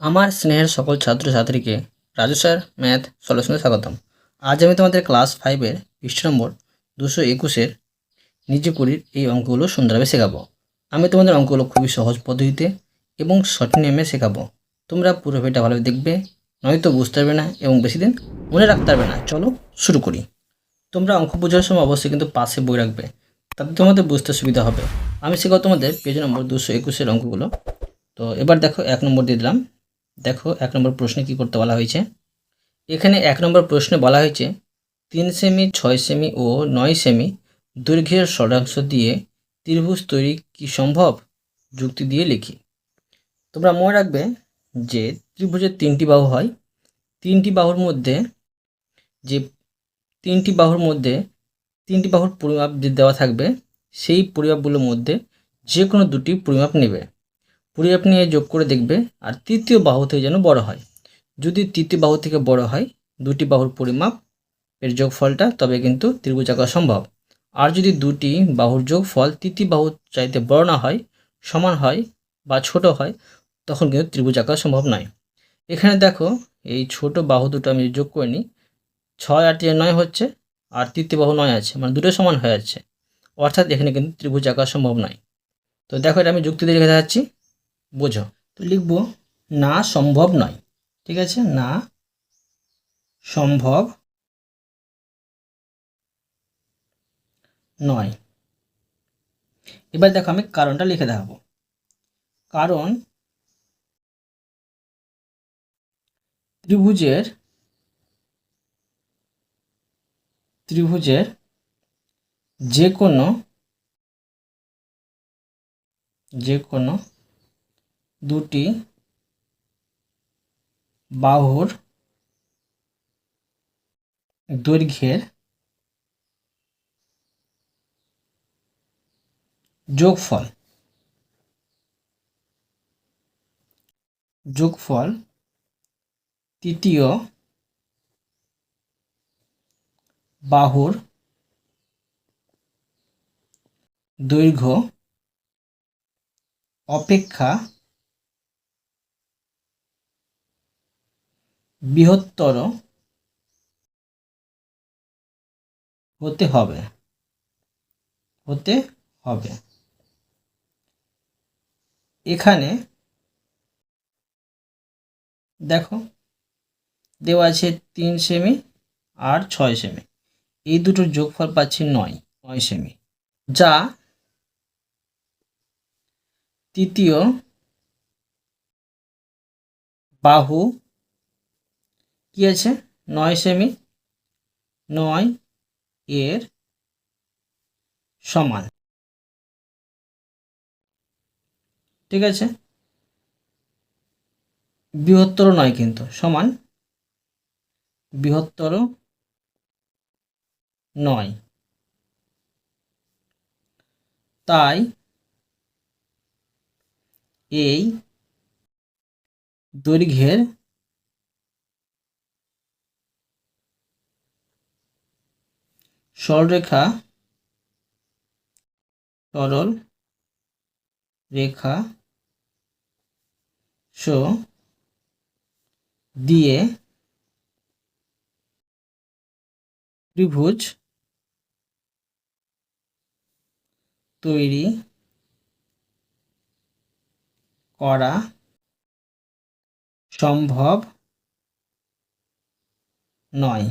আমার স্নেহের সকল ছাত্রছাত্রীকে রাজু স্যার, ম্যাথ সলিউশনে স্বাগতম। আজ আমি তোমাদের ক্লাস ফাইভের পৃষ্ঠ নম্বর দুশো একুশের নিজে কুড়ির এই অঙ্কগুলো সুন্দরভাবে শেখাবো। আমি তোমাদের অঙ্কগুলো খুবই সহজ পদ্ধতিতে এবং সঠিক নিয়মে শেখাবো। তোমরা পুরো ভিডিওটা ভালোভাবে দেখবে, নয়তো বুঝতে পারবে না এবং বেশি দিন মনে রাখতে পারবে না। চলো শুরু করি। তোমরা অঙ্ক বোঝার সময় অবশ্যই কিন্তু পাশে বই রাখবে, তাতে তোমাদের বুঝতে সুবিধা হবে। আমি শেখাবো তোমাদের পেজ নম্বর দুশো একুশের অঙ্কগুলো। তো এবার দেখো এক নম্বর দিয়ে দিলাম। দেখো, এক নম্বর প্রশ্নে কি করতে বলা হয়েছে? এখানে এক নম্বর প্রশ্নে বলা হয়েছে, তিন সেমি, ছয় সেমি ও নয় সেমি দৈর্ঘ্যের ষড়াংশ দিয়ে ত্রিভুজ তৈরি কি সম্ভব? যুক্তি দিয়ে লিখি। তোমরা মনে রাখবে যে ত্রিভুজের তিনটি বাহু হয়। তিনটি বাহুর মধ্যে যে, তিনটি বাহুর মধ্যে তিনটি বাহুর পরিমাপ দেওয়া থাকবে, সেই পরিমাপগুলোর মধ্যে যে কোনো দুটি পরিমাপ নেবে। পরিমাপ নিয়ে যোগ করে দেখবে, আর তৃতীয় বাহু থেকে যেন বড় হয়। যদি তৃতীয় বাহু থেকে বড় হয়, দুটি বাহুর পরিমাপ এর যোগফলটা, তবে কিন্তু ত্রিভুজ আঁকা সম্ভব। আর যদি দুটি বাহুর যোগফল তৃতীয় বাহু চাইতে বড় না হয়, সমান হয় বা ছোট হয়, তখন কিন্তু ত্রিভুজ আঁকা সম্ভব নয়। এখানে দেখো, এই ছোট বাহু দুটো আমি যোগ করে নিই। ছয় আর নয় হচ্ছে, আর তৃতীয় বাহু নয় আছে মানে দুটো সমান হয়ে যাচ্ছে। অর্থাৎ এখানে কিন্তু ত্রিভুজ আঁকা সম্ভব নয়। তো দেখো এটা আমি যুক্তি দিয়ে রেখে যাচ্ছি বোঝো। তো লিখব, না সম্ভব নয়। ঠিক আছে? না সম্ভব নয়। এবার দেখো, আমি কারণটা লিখে দেখাবো। কারণ ত্রিভুজের ত্রিভুজের যে কোনো যে কোনো দুটি বাহুর দৈর্ঘ্যের যোগফল। যোগফল তৃতীয় বাহুর দৈর্ঘ্য অপেক্ষা বৃহত্তর হতে হবে হতে হবে। এখানে দেখো, দেওয়া আছে তিন সেমি আর ছয় সেমি। এই দুটোর যোগফল পাচ্ছি নয় নয় সেমি। যা তৃতীয় বাহু কি আছে? নয় সেমি, নয় এর সমান। ঠিক আছে? বৃহত্তর নয় কিন্তু, সমান বৃহত্তর নয়। তাই এই দৈর্ঘ্যের সরলরেখা সরল রেখা সো দিয়ে ত্রিভুজ তৈরি করা সম্ভব নয়।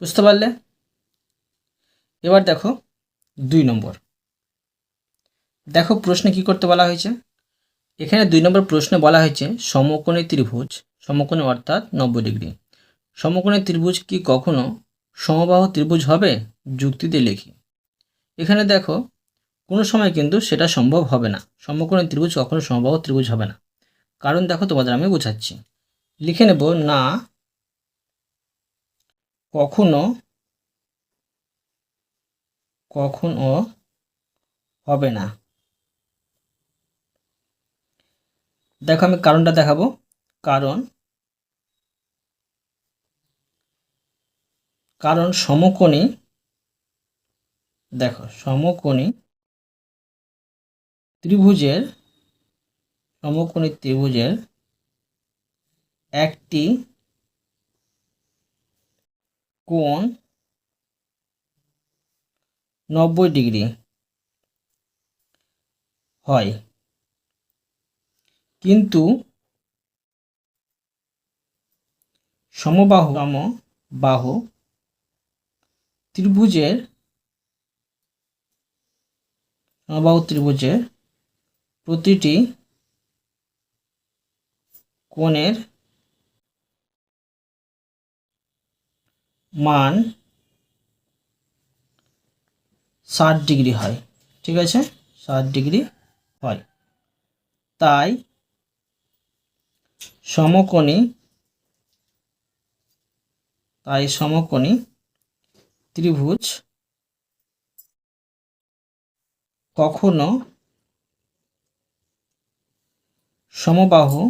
বুঝতে পারলে? এবার দেখো দুই নম্বর। দেখো প্রশ্নে কি করতে বলা হয়েছে? এখানে দুই নম্বর প্রশ্নে বলা হয়েছে সমকোণী ত্রিভুজ, সমকোণী অর্থাৎ নব্বই ডিগ্রি। সমকোণী ত্রিভুজ কি কখনো সমবাহ ত্রিভুজ হবে? যুক্তিতে লিখি। এখানে দেখো কোনো সময় কিন্তু সেটা সম্ভব হবে না। সমকোণী ত্রিভুজ কখনো সমবাহ ত্রিভুজ হবে না। কারণ দেখো তোমাদের আমি বোঝাচ্ছি। লিখে নেব না কখনো কখনো হবে না। দেখো আমি কারণটা দেখাবো। কারণ কারণ সমকোণী, দেখো সমকোণী ত্রিভুজের সমকোণী ত্রিভুজের একটি কোণ নব্বই ডিগ্রি হয়। কিন্তু সমবাহু সমবাহু ত্রিভুজের সমবাহু ত্রিভুজের প্রতিটি কোণের মান ষাট ডিগ্রি হয়, ঠিক আছে? ষাট ডিগ্রি হয়। তাই সমকোণী তাই সমকোণী ত্রিভুজ কখনো সমবাহু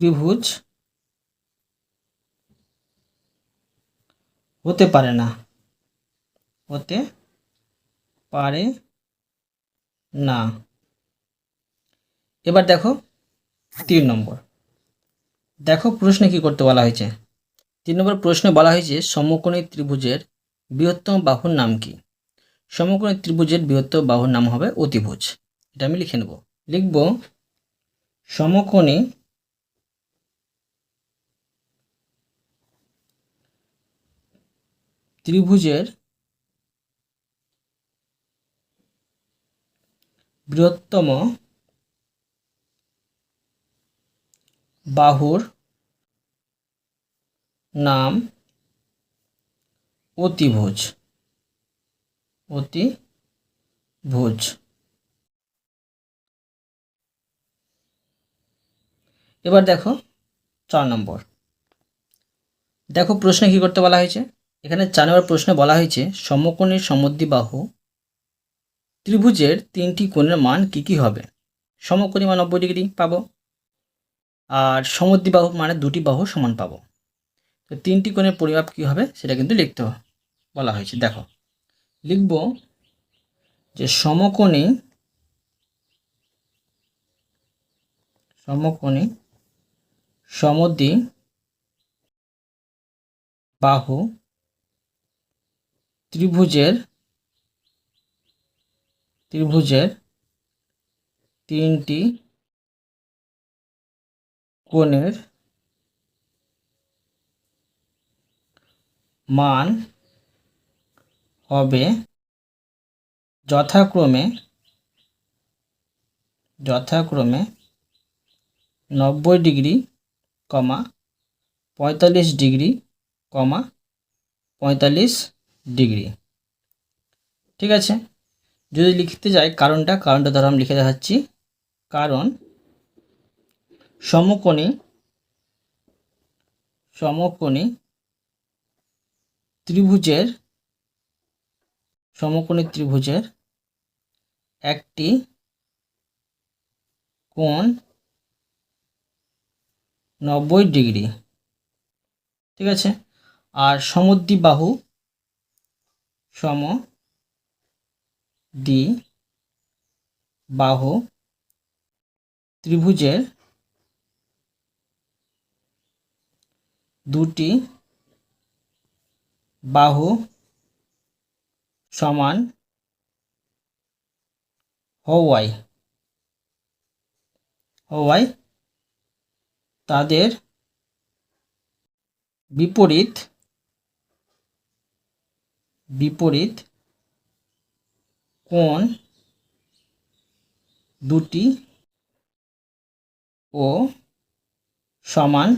ত্রিভুজ হতে পারে না। হতে পারে না। এবার দেখো তিন নম্বর। দেখো প্রশ্নে কি করতে বলা হয়েছে? তিন নম্বর প্রশ্নে বলা হয়েছে, সমকোণী ত্রিভুজের বৃহত্তম বাহুর নাম কি? সমকোণী ত্রিভুজের বৃহত্তম বাহুর নাম হবে অতিভুজ। এটা আমি লিখে নেব। লিখব সমকোণী ত্রিভুজের বৃহত্তম বাহুর নাম অতিভুজ। অতিভুজ। এবার দেখো চার নম্বর। দেখো প্রশ্নে কি করতে বলা হয়েছে? এখানে চার নম্বর প্রশ্নে বলা হয়েছে, সমকোণীর সমদ্বিবাহু ত্রিভুজের তিনটি কোণের মান কি কি হবে? সমকোণী মান নব্বই ডিগ্রি পাবো আর সমদ্বিবাহু মানে দুটি বাহু সমান পাবো। তো তিনটি কোণের পরিমাপ কী হবে সেটা কিন্তু লিখতে বলা হয়েছে। দেখো, লিখব যে সমকোণী সমকোণী সমদ্বি বাহু ত্রিভুজের ত্রিভুজের তিনটি কোণের মান হবে যথাক্রমে যথাক্রমে নব্বই ডিগ্রি, কমা পঁয়তাল্লিশ ডিগ্রি, কমা পঁয়তাল্লিশ ডিগ্রি। ঠিক আছে? যদি লিখতে যাই কারণটা কারণটা ধরো আমি লিখে দেখাচ্ছি। কারণ সমকোণী সমকোণী ত্রিভুজের সমকোণী ত্রিভুজের একটি কোণ নব্বই ডিগ্রি। ঠিক আছে? আর সমদ্বিবাহু সম দ্বি বাহু ত্রিভুজের দুটি বাহু সমান হওয়ায় হওয়ায় তাদের বিপরীত বিপরীত কোণ দুটি ও সমান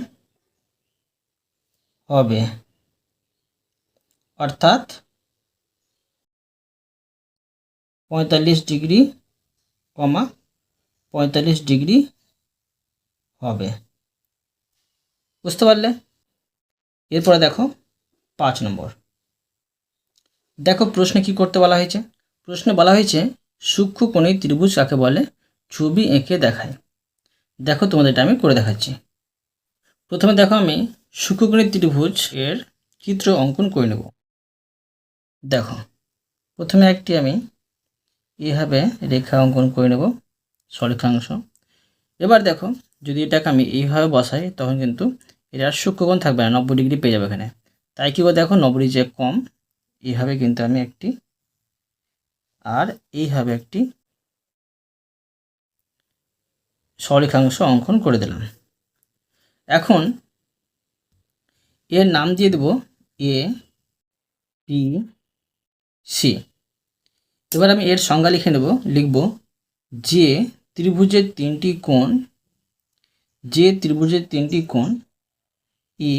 হবে। অর্থাৎ পঁয়তাল্লিশ ডিগ্রি কমা পঁয়তাল্লিশ ডিগ্রি হবে। বুঝতে পারলে? এরপরে দেখো পাঁচ নম্বর। দেখো প্রশ্নে কি করতে বলা হয়েছে? প্রশ্নে বলা হয়েছে সূক্ষ্মকোণী ত্রিভুজ কাকে বলে? ছবি এঁকে দেখায়। দেখো তোমাদের এটা আমি করে দেখাচ্ছি। প্রথমে দেখো আমি সূক্ষ্মকোণী ত্রিভুজ এর চিত্র অঙ্কন করে নেব। দেখো, প্রথমে একটি আমি এইভাবে রেখা অঙ্কন করে নেব, সরেখাংশ। এবার দেখো, যদি এটাকে আমি এইভাবে বসাই, তখন কিন্তু এটা সূক্ষ্মকোণ থাকবে না, নব্বই ডিগ্রি পেয়ে যাবে এখানে। তাই কী দেখো, নব্বই যে কম এইভাবে কিন্তু আমি একটি আর এইভাবে একটি সরেখাংশ অঙ্কন করে দিলাম। এখন এর নাম দিয়ে দেব এ পি সি। এবার আমি এর সংজ্ঞা লিখে নেব, লিখব যে ত্রিভুজের তিনটি কোণ, যে ত্রিভুজের তিনটি কোণ ই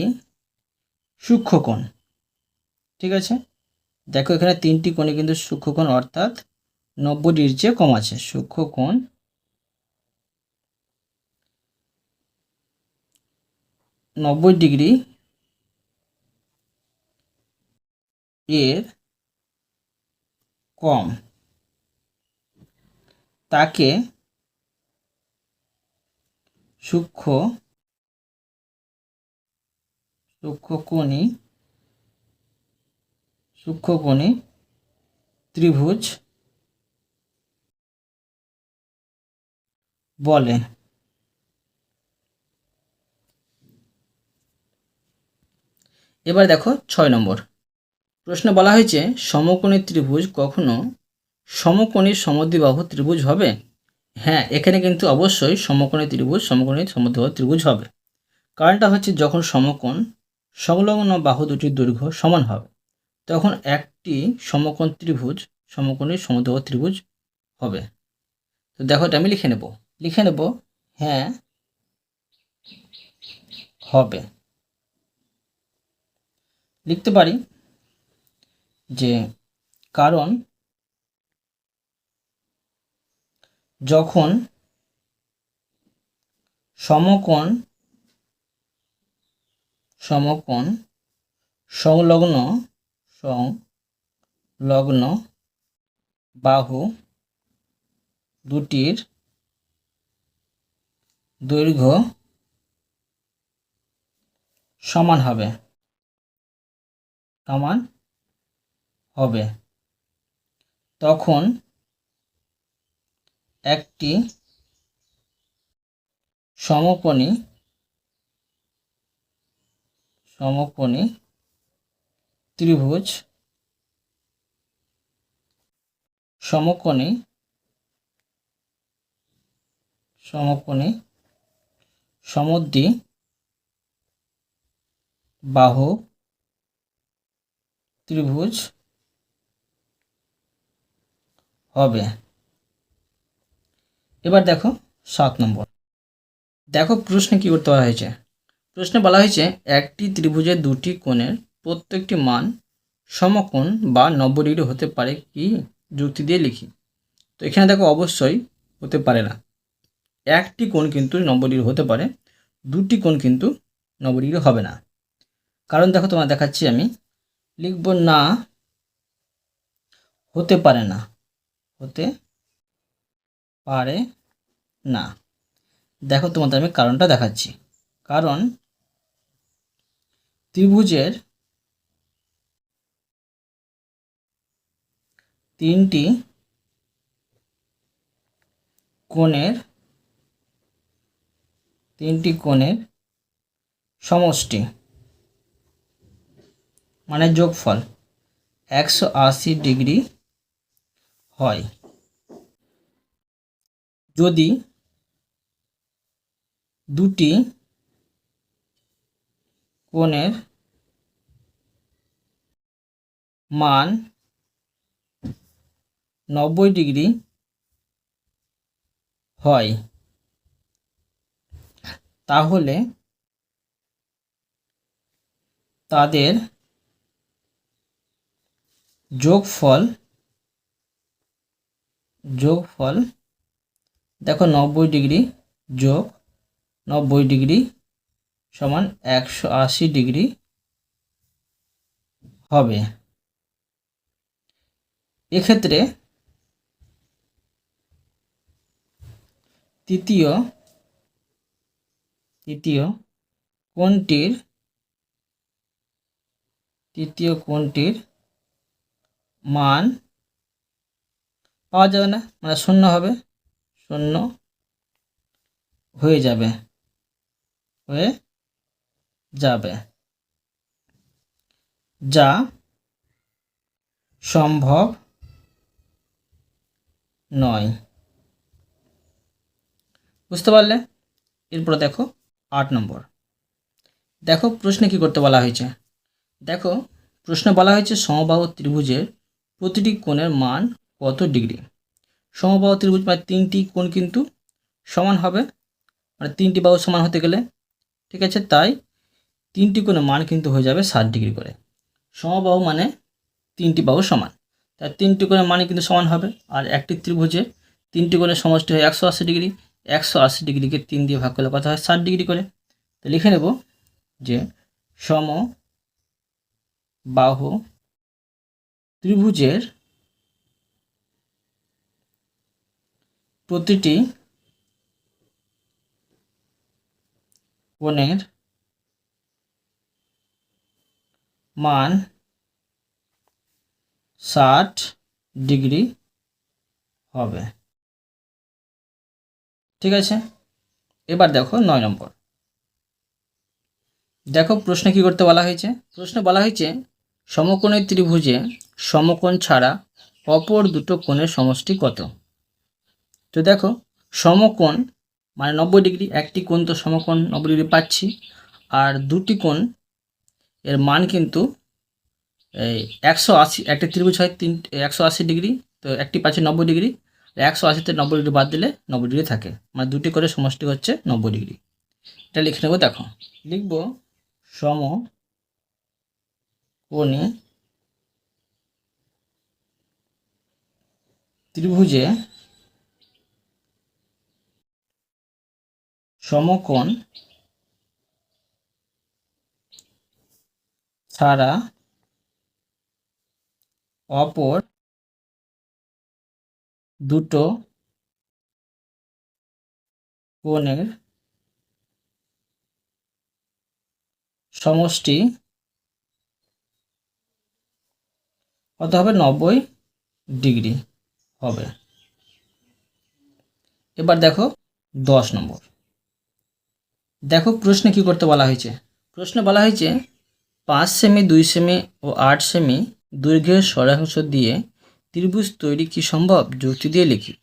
সূক্ষ্মকোণ ঠিক আছে? দেখো এখানে তিনটি কোণে কিন্তু সূক্ষ্মকোণ অর্থাৎ নব্বই ডিগ্রির চেয়ে কম আছে, সূক্ষ্মকোণ নব্বই ডিগ্রি এর কম। তাকে সূক্ষ্ম, সূক্ষ্মকোণী সূক্ষ্মকোণী, ত্রিভুজ বলে। এবার দেখো ছয় নম্বর। প্রশ্ন বলা হয়েছে, সমকোণী ত্রিভুজ কখনো সমকোণী সমদ্বিবাহু ত্রিভুজ হবে? হ্যাঁ এখানে কিন্তু অবশ্যই সমকোণী ত্রিভুজ, সমকোণী সমদ্বিবাহু ত্রিভুজ হবে। কারণটা হচ্ছে যখন সমকোণ সংলগ্ন বাহু দুটির দৈর্ঘ্য সমান হবে। তখন একটি সমকোণ ত্রিভুজ সমকোণী সমদ্বিবাহু ত্রিভুজ হবে। তো দেখো এটা আমি লিখে নেব। লিখে নেব হ্যাঁ হবে। লিখতে পারি যে কারণ যখন সমকোণ সমকোণ সংলগ্ন সংলগ্ন বাহু দুটির দৈর্ঘ্য সমান হবে। সমান হবে। তখন একটি সমকোণী সমকোণী ত্রিভুজ সমকোণী সমকোণী সমদ্বি বাহু ত্রিভুজ হবে। এবার দেখো সাত নম্বর। দেখো প্রশ্নে কী করতে হয়েছে? প্রশ্নে বলা হয়েছে একটি ত্রিভুজের দুটি কোণের প্রত্যেকটি মান সমকোণ বা নব্বই হতে পারে কি যুক্তি দিয়ে লিখি। তো এখানে দেখো অবশ্যই হতে পারে না। একটি কোণ কিন্তু নব্বই হতে পারে, দুটি কোণ কিন্তু নব্বই হবে না। কারণ দেখো তোমার দেখাচ্ছি আমি, লিখব না, হতে পারে না, হতে পারে না। দেখো তোমাদের আমি কারণটা দেখাচ্ছি। কারণ ত্রিভুজের তিনটি কোণের তিনটি কোণের সমষ্টি মানে যোগফল একশো আশি ডিগ্রি হয়। যদি দুটি কোণের মান নব্বই ডিগ্রি হয়। তাহলে তাদের যোগফল যোগফল, দেখো নব্বই ডিগ্রি যোগ নব্বই ডিগ্রি সমান একশো আশি ডিগ্রি হবে। এক্ষেত্রে তৃতীয় তৃতীয় কোনটির তৃতীয় কোনটির মান পাওয়া যাবে না? মানে শূন্য হবে। শূন্য হয়ে যাবে। হয়ে যাবে। যা সম্ভব নয়। বুঝতে পারলে? এরপরে দেখো আট নম্বর। দেখো প্রশ্নে কি করতে বলা হয়েছে? দেখো, প্রশ্নে বলা হয়েছে সমবাহু ত্রিভুজের প্রতিটি কোণের মান কত ডিগ্রি? সমবাহু ত্রিভুজ মানে তিনটি কোণ কিন্তু সমান হবে। মানে তিনটি বাহু সমান হতে গেলে, ঠিক আছে? তাই তিনটি কোণের মান কিন্তু হয়ে যাবে ষাট ডিগ্রি করে। সমবাহু মানে তিনটি বাহু সমান। তাই তিনটি কোণের মানে কিন্তু সমান হবে। আর একটি ত্রিভুজে তিনটি কোণের সমষ্টি হয় একশো আশি ডিগ্রি। একশো আশি ডিগ্রিকে তিন দিয়ে ভাগ করলে কথা হয়? ষাট ডিগ্রি করে। তো লিখে নেব যে সম বাহু ত্রিভুজের প্রতিটি কোণের মান ষাট ডিগ্রি হবে। ঠিক আছে? এবার দেখো নয় নম্বর। দেখো প্রশ্নে কি করতে বলা হয়েছে? প্রশ্নে বলা হয়েছে, সমকোণের ত্রিভুজে সমকোণ ছাড়া অপর দুটো কোণের সমষ্টি কত? তো দেখো, সমকোণ মানে নব্বই ডিগ্রি, একটি কোণ তো সমকোণ নব্বই ডিগ্রি পাচ্ছি, আর দুটি কোণ এর মান কিন্তু, এই একশো আশি, একটা ত্রিভুজ হয় তিন, একশো আশি ডিগ্রি, তো একটি পাচ্ছে নব্বই ডিগ্রি একশো আশিতে নব্বই ডিগ্রি বাদ দিলে নব্বই ডিগ্রি থাকে। মানে দুটি করে সমষ্টি হচ্ছে নব্বই ডিগ্রি। এটা লিখে নেব, দেখো। লিখব সম কোণে ত্রিভুজে সমকোণ ছাড়া অপর দুটো কোণের সমষ্টি কত হবে নব্বই ডিগ্রি হবে। এবার দেখো দশ নম্বর। দেখো প্রশ্নে কি করতে বলা হয়েছে? প্রশ্নে বলা হয়েছে পাঁচ সেমি, দুই সেমি ও আট সেমি দৈর্ঘ্যের সরাংশ দিয়ে ত্রিভুজ তৈরি কি সম্ভব? যুক্তি দিয়ে লিখি।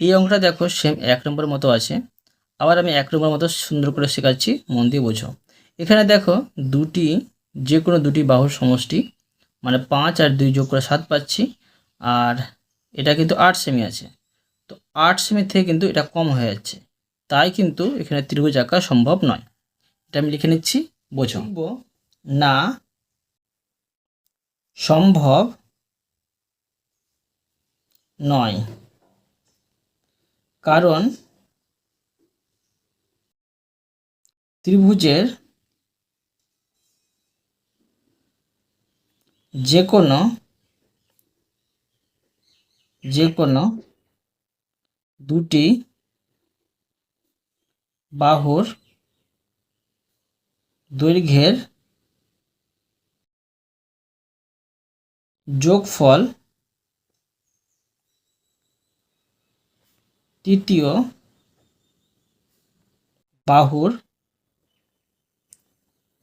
এই অঙ্কটা দেখো সেম এক নম্বর মতো আছে। আবার আমি এক নম্বর মতো সুন্দর করে শেখাচ্ছি মন দিয়ে বোঝো। এখানে দেখো দুটি যে কোনো দুটি বাহুর সমষ্টি মানে পাঁচ আর দুই যোগ করে সাত পাচ্ছি আর এটা কিন্তু আট সেমি আছে। তো আট সেমি থেকে কিন্তু এটা কম হয়ে যাচ্ছে। তাই কিন্তু এখানে ত্রিভুজ আঁকা সম্ভব নয়। এটা আমি লিখে নিচ্ছি বোঝো। না সম্ভব নয়। কারণ ত্রিভুজের যে কোনো যে কোনো দুটি বাহুর দৈর্ঘ্যের যোগফল তৃতীয় বাহুর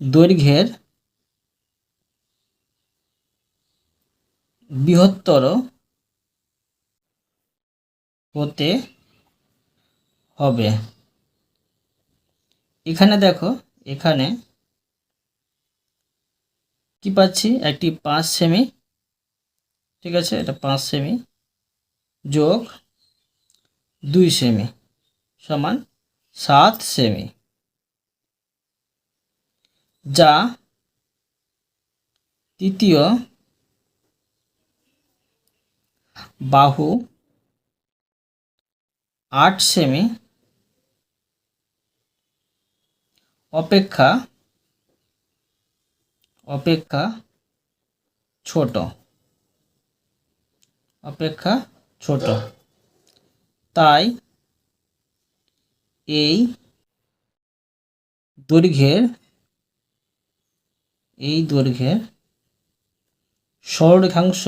দৈর্ঘ্যের বৃহত্তর হতে হবে। এখানে দেখো, এখানে কি পাচ্ছি? একটি পাঁচ সেমি, ঠিক আছে? এটা পাঁচ সেমি যোগ দুই সেমি সমান সাত সেমি। যা তৃতীয় বাহু আট সেমি অপেক্ষা অপেক্ষা ছোট অপেক্ষা ছোট। তাই এই দৈর্ঘ্যের এই দৈর্ঘ্যের সরলরেখাংশ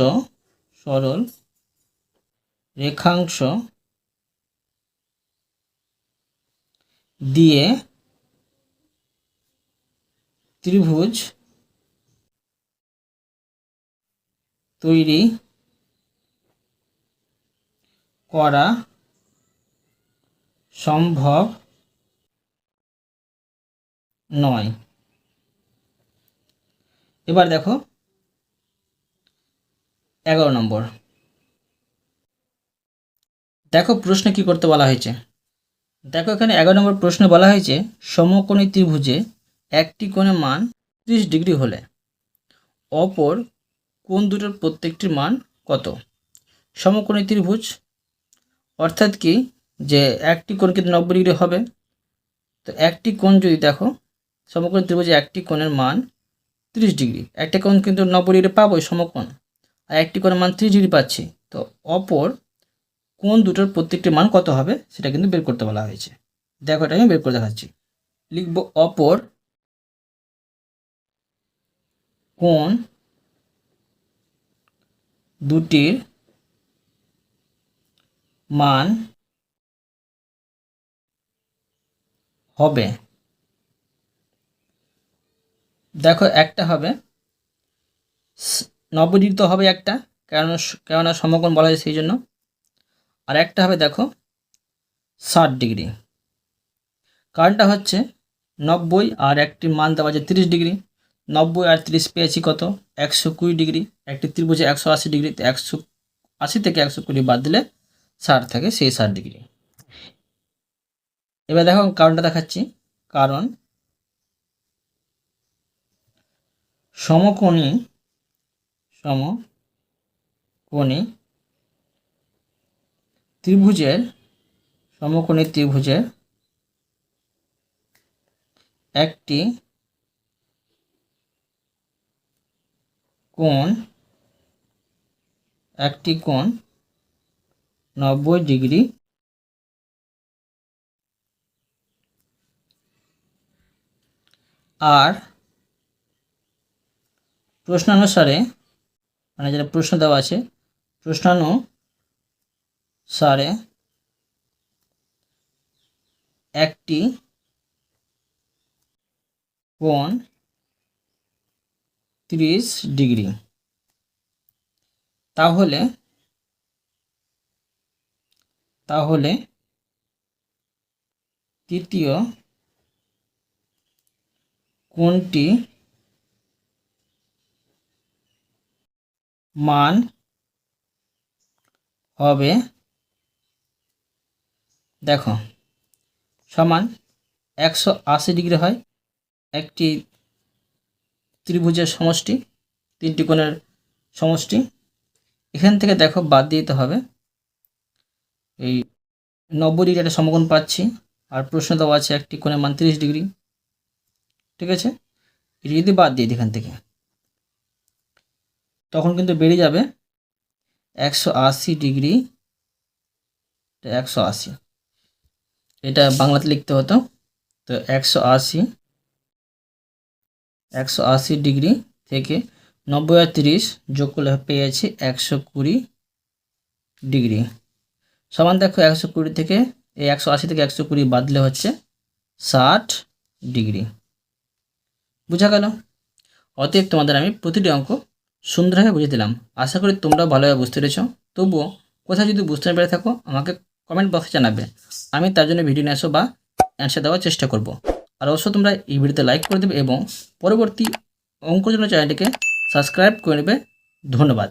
সরল রেখাংশ দিয়ে ত্রিভুজ তৈরি করা সম্ভব নয়। এবার দেখো, এগারো নম্বর। দেখো প্রশ্নে কি করতে বলা হয়েছে? দেখো এখানে এগারো নম্বর প্রশ্নে বলা হয়েছে, সমকোণী ত্রিভুজে একটি কোণের মান ত্রিশ ডিগ্রি হলে অপর কোন দুটোর প্রত্যেকটির মান কত? সমকোণী ত্রিভুজ, অর্থাৎ কি যে একটি কোণ কিন্তু নব্বই ডিগ্রি হবে। তো একটি কোণ যদি দেখো, সমকোণ ত্রিভুজে একটি কোণের মান ত্রিশ ডিগ্রি। একটা কোণ কিন্তু নব্বই ডিগ্রি পাবোই সমকোণ, আর একটি কোণের মান ত্রিশ ডিগ্রি পাচ্ছি। তো অপর কোন দুটোর প্রত্যেকটি মান কত হবে সেটা কিন্তু বের করতে বলা হয়েছে। দেখো এটা আমি বের করে দেখাচ্ছি। লিখব অপর কোন দুটির মান হবে। দেখো, একটা হবে। নব্বই ডিগ্রি তো হবে একটা কেন কেননা সমকোণ বলা হয় সেই জন্য আর একটা হবে, দেখো, ষাট ডিগ্রি। কারণটা হচ্ছে, নব্বই আর একটি মান দেওয়া আছে তিরিশ ডিগ্রি। নব্বই আর তিরিশ পেয়েছি কত? একশো কুড়ি ডিগ্রি। একটি ত্রিভুজে একশো আশি ডিগ্রি। একশো আশি থেকে একশো কুড়ি বাদ দিলে ষাট থাকে সেই ষাট ডিগ্রি। এবার দেখো কারণটা দেখাচ্ছি। কারণ সমকোণী সমকোণী ত্রিভুজের সমকোণী ত্রিভুজের একটি কোণ একটি কোণ নব্বই ডিগ্রি আর প্রশ্নানুসারে মানে যেটা প্রশ্ন দেওয়া আছে, প্রশ্নানুসারে একটি কোণ তিরিশ ডিগ্রি। তাহলে তাহলে তৃতীয় কোনটি মান হবে? দেখো, সমান একশো আশি ডিগ্রি হয়, একটি ত্রিভুজের সমষ্টি, তিনটি কোণের সমষ্টি। এখান থেকে দেখো বাদ দিতে হবে। এই নব্বই ডিগ্রি একটা সমকোণ পাচ্ছি, আর প্রশ্ন দেওয়া আছে একটি কোণের মান তিরিশ ডিগ্রি। ঠিক আছে? এটি যদি বাদ দিই এখান থেকে, তখন কিন্তু বেড়ে যাবে একশো আশি ডিগ্রি একশো আশি। এটা বাংলাতে লিখতে হতো, তো একশো আশি একশো আশি ডিগ্রি থেকে নব্বই আর তিরিশ যোগ করলে পেয়েছি একশো কুড়ি ডিগ্রি। সমান দেখো একশো কুড়ি থেকে এই একশো আশি থেকে একশো কুড়ি বাদলে হচ্ছে ষাট ডিগ্রি। বুঝা গেল? অতএব তোমাদের আমি প্রতিটি অঙ্ক সুন্দরভাবে বুঝে দিলাম। আশা করি তোমরাও ভালোভাবে বুঝতে পেরেছ। তবুও কোথায় যদি বুঝতে না পেরে থাকো, আমাকে কমেন্ট বক্সে জানাবে। আমি তার জন্য ভিডিও নিয়ে আসো বা অ্যান্সার দেওয়ার চেষ্টা করব। আর অবশ্যই তোমরা এই ভিডিওতে লাইক করে দেবে এবং পরবর্তী অঙ্কর জন্য চ্যানেলটিকে সাবস্ক্রাইব করে নেবে। ধন্যবাদ।